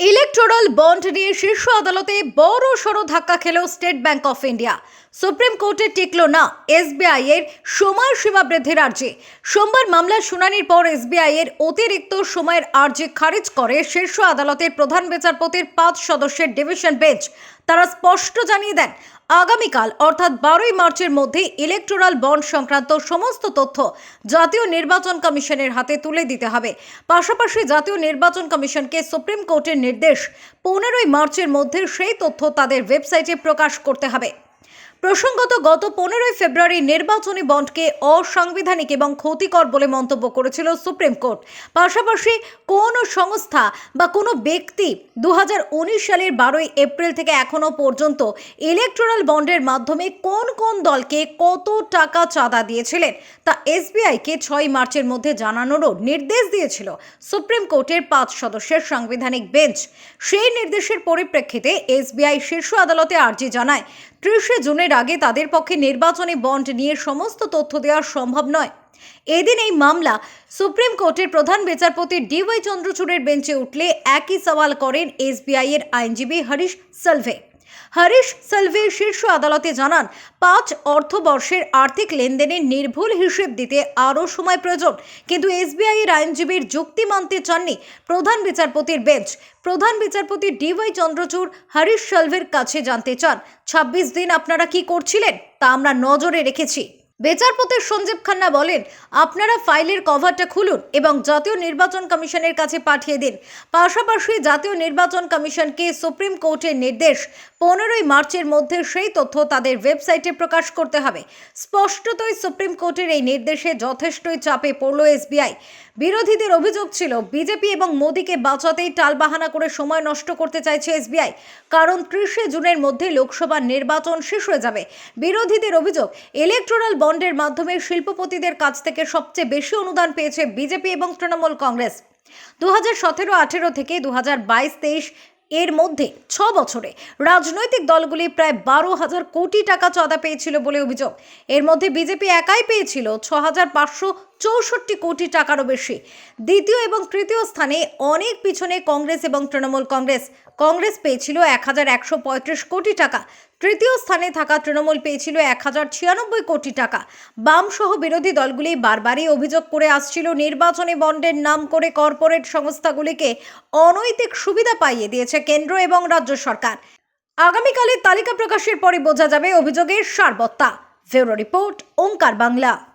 Electoral bond নিয়ে শীর্ষ আদালতে বড় সড় ধাক্কা খেল State Bank of India Supreme কোর্টে টিকল না এসবিআই এর সময়সীমা বৃদ্ধির আর্জি। সোমবার মামলার শুনানির পর এসবিআই এর অতিরিক্ত সময়ের আর্জি খারিজ করে শীর্ষ আদালতের প্রধান বিচারপতির পাঁচ সদস্যের ডিভিশন বেঞ্চ। তারা স্পষ্ট জানিয়ে দেন আগামীকাল, অর্থাৎ বারোই মার্চের মধ্যে ইলেকটোরাল বন্ড সংক্রান্ত সমস্ত তথ্য জাতীয় নির্বাচন কমিশনের হাতে তুলে দিতে হবে। পাশাপাশি জাতীয় নির্বাচন কমিশনকে সুপ্রিম কোর্টের নির্দেশ পনেরোই মার্চের মধ্যে সেই তথ্য তাদের ওয়েবসাইটে প্রকাশ করতে হবে। প্রসঙ্গত, গত পনেরোই ফেব্রুয়ারি নির্বাচনী বন্ডকে অসাংবিধানিক এবং ক্ষতিকর বলে মন্তব্য করেছিল সুপ্রিম কোর্ট। পাশাপাশি কোন সংস্থা বা কোনো ব্যক্তি দুহাজার উনিশ সালের বারোই এপ্রিল থেকে এখনও পর্যন্ত ইলেকট্রাল বন্ডের মাধ্যমে কোন কোন দলকে কত টাকা চাঁদা দিয়েছিলেন, তা এসবিআইকে ছয় মার্চের মধ্যে জানানোরও নির্দেশ দিয়েছিল সুপ্রিম কোর্টের পাঁচ সদস্যের সাংবিধানিক বেঞ্চ। সেই নির্দেশের পরিপ্রেক্ষিতে এসবিআই শীর্ষ আদালতে আর্জি জানায় ত্রিশে জুনের আগে তাদের পক্ষে নির্বাচনে বন্ড নিয়ে সমস্ত তথ্য দেওয়া সম্ভব নয়। এদিন এই মামলা সুপ্রিম কোর্টের প্রধান বিচারপতি ডিওয়াই চন্দ্রচূড়ের বেঞ্চে উঠলে একই সওয়াল করেন এসবিআই এর আইনজীবী হরিশ সালভে। হরিশ সালভে শীর্ষ আদালতে জানান, পাঁচ অর্থবর্ষের আর্থিক লেনদেনের নির্ভুল হিসেব দিতে আরও সময় প্রয়োজন। কিন্তু এসবিআই এর আইনজীবীর যুক্তি মানতে চাননি প্রধান বিচারপতির বেঞ্চ। প্রধান বিচারপতি ডিওয়াই চন্দ্রচূড় হরিশ সালভের কাছে জানতে চান, ছাব্বিশ দিন আপনারা কি করছিলেন? তা আমরা নজরে রেখেছি। বিচারপতি সঞ্জীব খান্না বলেন, আপনারা ফাইলের কভারটা খুলুন এবং জাতীয় নির্বাচন কমিশনের কাছে পাঠিয়ে দিন। পাশাপাশি জাতীয় নির্বাচন কমিশনকে সুপ্রিম কোর্টের নির্দেশ পনেরোই মার্চের মধ্যে সেই তথ্য তাদের ওয়েবসাইটে প্রকাশ করতে হবে। স্পষ্টতই সুপ্রিম কোর্টের এই নির্দেশে যথেষ্টই চাপে পড়ল এসবিআই। বিরোধীদের অভিযোগ ছিল, বিজেপি এবং মোদীকে বাঁচাতেই টালবাহানা করে সময় নষ্ট করতে চাইছে এসবিআই। কারণ ত্রিশে জুনের মধ্যে লোকসভা নির্বাচন শেষ হয়ে যাবে। বিরোধীদের অভিযোগ, ইলেকট্রাল বন্ডের মাধ্যমে শিল্পপতিদের কাছ থেকে সবচেয়ে বেশি অনুদান পেয়েছে বিজেপি এবং তৃণমূল কংগ্রেস। দু হাজার সতেরো আঠেরো থেকে দু হাজার বাইশ তেইশ এর মধ্যে ছ বছরে রাজনৈতিক দলগুলি প্রায় বারো হাজার কোটি টাকা চাঁদা পেয়েছিল বলে অভিযোগ। এর মধ্যে বিজেপি একাই পেয়েছিল ছ হাজার পাঁচশো চৌষট্টি কোটি টাকারও বেশি। দ্বিতীয় এবং তৃতীয় স্থানে অনেক পিছনে কংগ্রেস এবং তৃণমূল কংগ্রেস। কংগ্রেস পেয়েছিল এক হাজার একশো পঁয়ত্রিশ কোটি টাকা। তৃতীয় স্থানে থাকা তৃণমূল পেয়েছিল এক হাজার ছিয়ানব্বই কোটি টাকা। বাম সহ বিরোধী দলগুলি বারবারই অভিযোগ করে আসছিল, নির্বাচনী বন্ডের নাম করে কর্পোরেট সংস্থাগুলিকে অনৈতিক সুবিধা পাইয়ে দিয়েছে কেন্দ্র এবং রাজ্য সরকার। আগামীকালের তালিকা প্রকাশের পরে বোঝা যাবে অভিযোগের সারবত্তা। ফেরো রিপোর্ট, ওঙ্কার বাংলা।